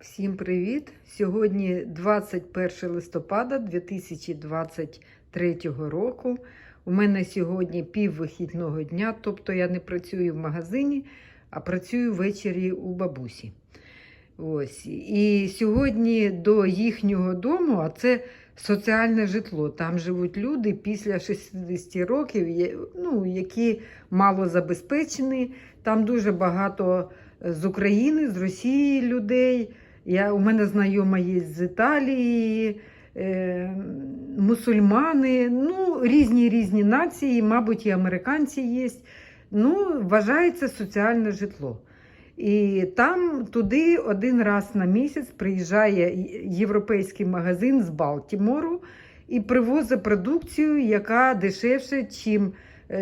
Всім привіт! Сьогодні 21 листопада 2023 року. У мене сьогодні пів вихідного дня, тобто я не працюю в магазині, а працюю ввечері у бабусі. Ось. І сьогодні до їхнього дому, а це соціальне житло. Там живуть люди після 60 років, ну, які мало забезпечені. Там дуже багато з України, з Росії людей. Я, у мене знайома є з Італії, е, мусульмани, ну, різні різні нації, мабуть, і американці є. Ну, вважається соціальне житло. І там туди один раз на місяць приїжджає європейський магазин з Балтімору і привозить продукцію, яка дешевше, ніж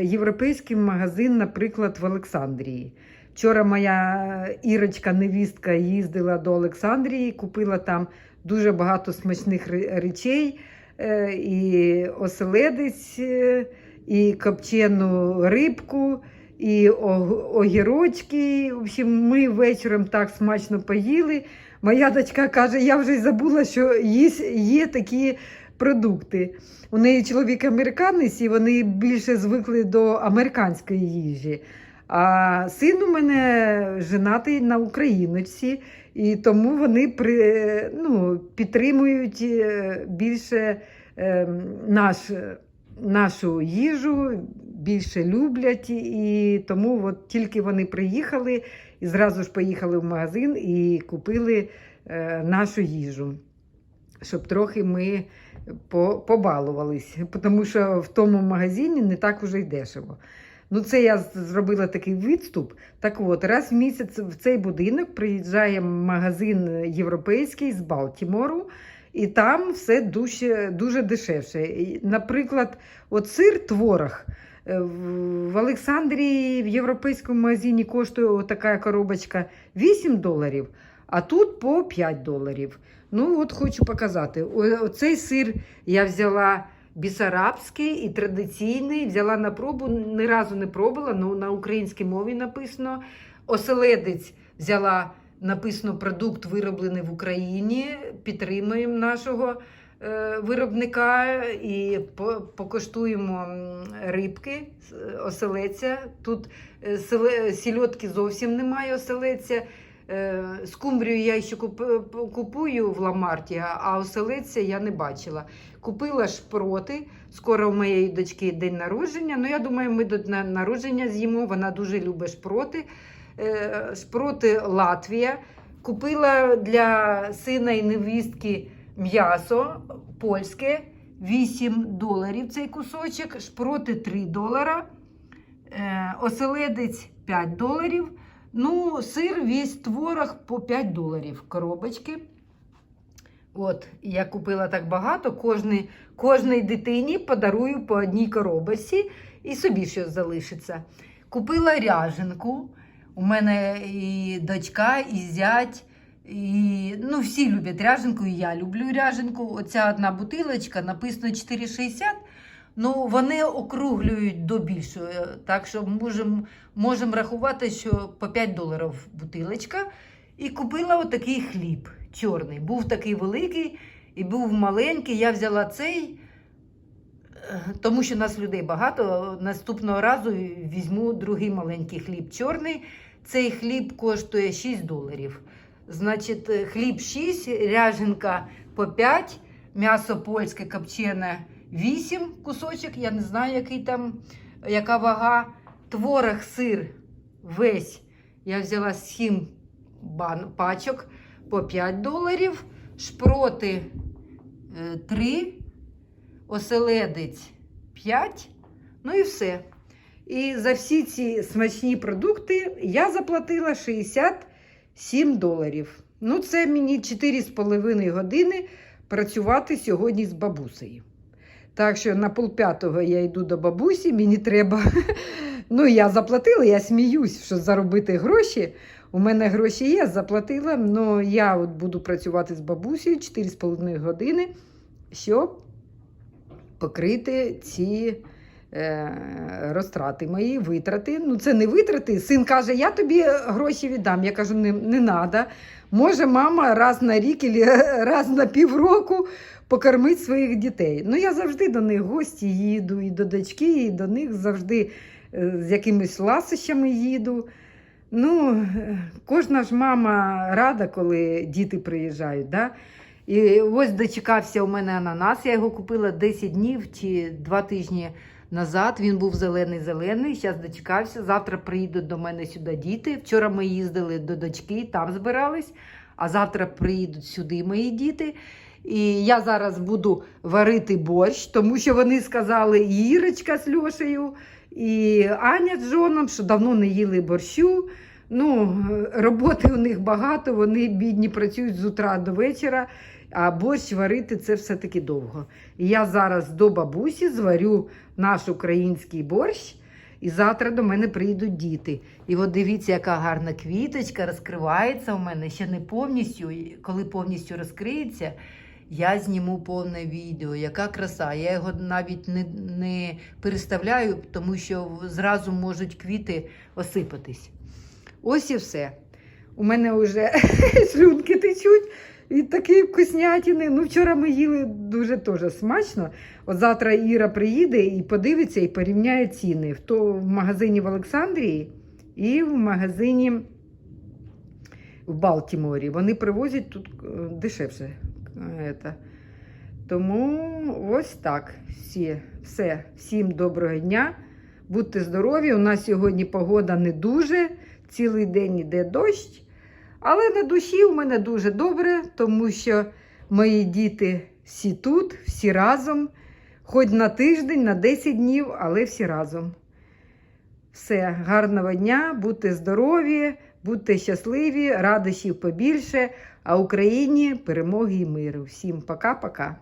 європейський магазин, наприклад, в Олександрії. Вчора моя Ірочка, невістка, їздила до Олександрії, купила там дуже багато смачних речей, е, і оселедець, е, і копчену рибку, і огірочки. В общем, ми вечором так смачно поїли. Моя дочка каже, я вже забула, що є, є такі продукти. У неї чоловік американець, і вони більше звикли до американської їжі. А син у мене женатий на україночці, і тому вони при, ну, підтримують е, більше е, наш, нашу їжу, більше люблять. І тому от тільки вони приїхали і зразу ж поїхали в магазин і купили е, нашу їжу, щоб трохи ми по- побалувались, тому що в тому магазині не так уже й дешево. Ну, це я зробила такий відступ. Так от, раз в місяць в цей будинок приїжджає магазин європейський з Балтімору, і там все дуже, дуже дешевше. Наприклад, от сир творог. е, В Олександрії в європейському магазині коштує така коробочка 8 доларів, а тут по 5 доларів. Ну, от хочу показати. Оцей сир я взяла бісарабський і традиційний. Взяла на пробу, ні разу не пробувала, але на українській мові написано. Оселедець взяла, написано продукт вироблений в Україні. Підтримуємо нашого е, виробника і по- покоштуємо рибки, с- оселедця. Тут е, сільотки зовсім немає оселедця. Е, Скумбрію я ще купую в Ламарті, а оселедця я не бачила. Купила шпроти. Скоро у моєї дочки день народження. Ну, я думаю, ми до народження з'їмо. Вона дуже любить шпроти. Е, Шпроти Латвія. Купила для сина і невістки м'ясо польське 8 доларів цей кусочок, шпроти 3 долара, е, оселедець 5 доларів. Ну, сир, весь творог по 5 доларів коробочки. От, я купила так багато, кожній, кожній дитині подарую по одній коробочці і собі щось залишиться. Купила ряженку. У мене і дочка, і зять, і ну, всі люблять ряженку, і я люблю ряженку. Оця одна бутилочка написано 4,60. Ну, вони округлюють до більшої, так що можемо можем рахувати, що по 5 доларів бутилочка. І купила отакий хліб чорний. Був такий великий і був маленький. Я взяла цей, е, тому що нас людей багато. Наступного разу візьму другий маленький хліб чорний. Цей хліб коштує 6 доларів. Значить, е, хліб 6, ряженка по 5, м'ясо польське копчене 8 кусочок. Я не знаю, який там, яка вага. Творог, сир весь. Я взяла 7 бан, пачок по 5 доларів, шпроти 3, оселедець 5, ну і все. І за всі ці смачні продукти я заплатила 67 доларів. Ну, це мені 4,5 години працювати сьогодні з бабусею. Так що на полп'ятого я йду до бабусі, мені треба. Ну, я заплатила, я сміюсь, що заробити гроші. У мене гроші є, заплатила, але я от буду працювати з бабусею 4,5 години, щоб покрити ці е, розтрати мої, витрати. Ну, це не витрати. Син каже, я тобі гроші віддам. Я кажу, не, не треба. Може, мама раз на рік або раз на півроку покормить своїх дітей. Ну, я завжди до них гості їду, і до дочки, і до них завжди е, з якимись ласощами їду. Ну, е, кожна ж мама рада, коли діти приїжджають. Да? І ось дочекався у мене ананас. Я його купила 10 днів чи 2 тижні назад. Він був зелений-зелений. Зараз дочекався. Завтра приїдуть до мене сюди діти. Вчора ми їздили до дочки, там збирались, а завтра приїдуть сюди мої діти. І я зараз буду варити борщ, тому що вони сказали і Ірочка з Льошею, і Аня з Жоном, що давно не їли борщу. Ну, роботи у них багато, вони бідні працюють з утра до вечора, а борщ варити це все-таки довго. І я зараз до бабусі зварю наш український борщ, і завтра до мене приїдуть діти. І от дивіться, яка гарна квіточка розкривається у мене ще не повністю. Коли повністю розкриється, я зніму повне відео. Яка краса. Я його навіть не, не переставляю, тому що зразу можуть квіти осипатись. Ось і все. У мене вже слюнки течуть від такої вкуснятини. Ну, вчора ми їли дуже теж смачно. От завтра Іра приїде і подивиться і порівняє ціни. В то в магазині в Олександрії і в магазині в Балтіморі. Вони привозять тут е, дешевше. е, це. Тому ось так. Всі, все. Всім доброго дня. Будьте здорові. У нас сьогодні погода не дуже. Цілий день іде дощ. Але на душі у мене дуже добре, тому що мої діти всі тут, всі разом. Хоч на тиждень, на 10 днів, але всі разом. Все, гарного дня, будьте здорові, будьте щасливі, радощів побільше, а Україні перемоги і миру. Всім пока-пока.